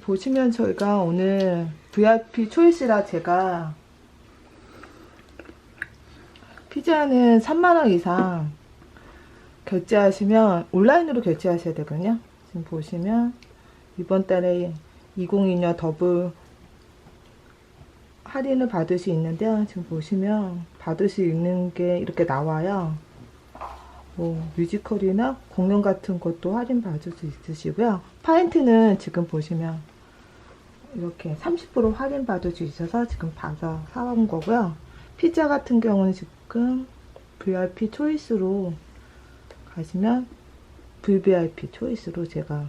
보시면 저희가 오늘 VIP 초이스라 제가 피자는 3만원 이상 결제하시면 온라인으로 결제하셔야 되거든요. 지금 보시면 이번 달에 2022년 더블 할인을 받을 수 있는데요. 지금 보시면 받을 수 있는 게 이렇게 나와요. 뭐 뮤지컬이나 공연 같은 것도 할인 받을 수 있으시고요. 파인트는 지금 보시면 이렇게 30% 할인 받을 수 있어서 지금 받아 사온 거고요. 피자 같은 경우는 지금 VIP 초이스로 가시면 VVIP 초이스로 제가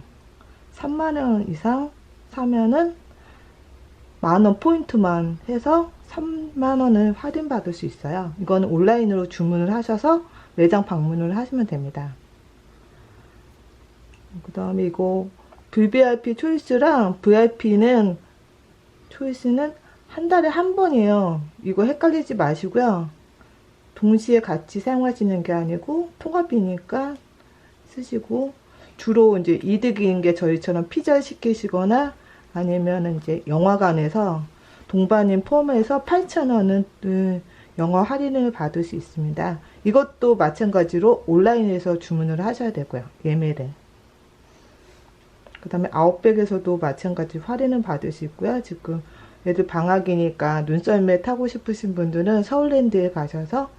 3만원 이상 사면은 만원 포인트만 해서 3만원을 할인받을 수 있어요. 이거는 온라인으로 주문을 하셔서 매장 방문을 하시면 됩니다. 그 다음에 이거 VVIP 초이스랑 VIP는 초이스는 한 달에 한 번이에요. 이거 헷갈리지 마시고요. 동시에 같이 사용하시는 게 아니고 통합이니까 쓰시고 주로 이제 이득인 게 저희처럼 피자 시키시거나 아니면 이제 영화관에서 동반인 포함해서 8,000원은 영화 할인을 받을 수 있습니다. 이것도 마찬가지로 온라인에서 주문을 하셔야 되고요. 예매를. 그 다음에 아웃백에서도 마찬가지 할인을 받을 수 있고요. 지금 애들 방학이니까 눈썰매 타고 싶으신 분들은 서울랜드에 가셔서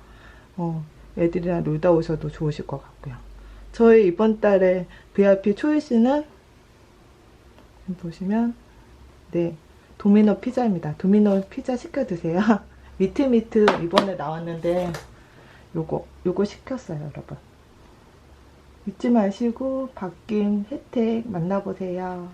어, 애들이랑 놀다 오셔도 좋으실 것 같고요. 저희 이번 달에 VIP 초이스는 보시면 네 도미노 피자입니다. 도미노 피자 시켜 드세요. 미트미트 이번에 나왔는데 요거 요거 시켰어요, 여러분. 잊지 마시고 바뀐 혜택 만나보세요.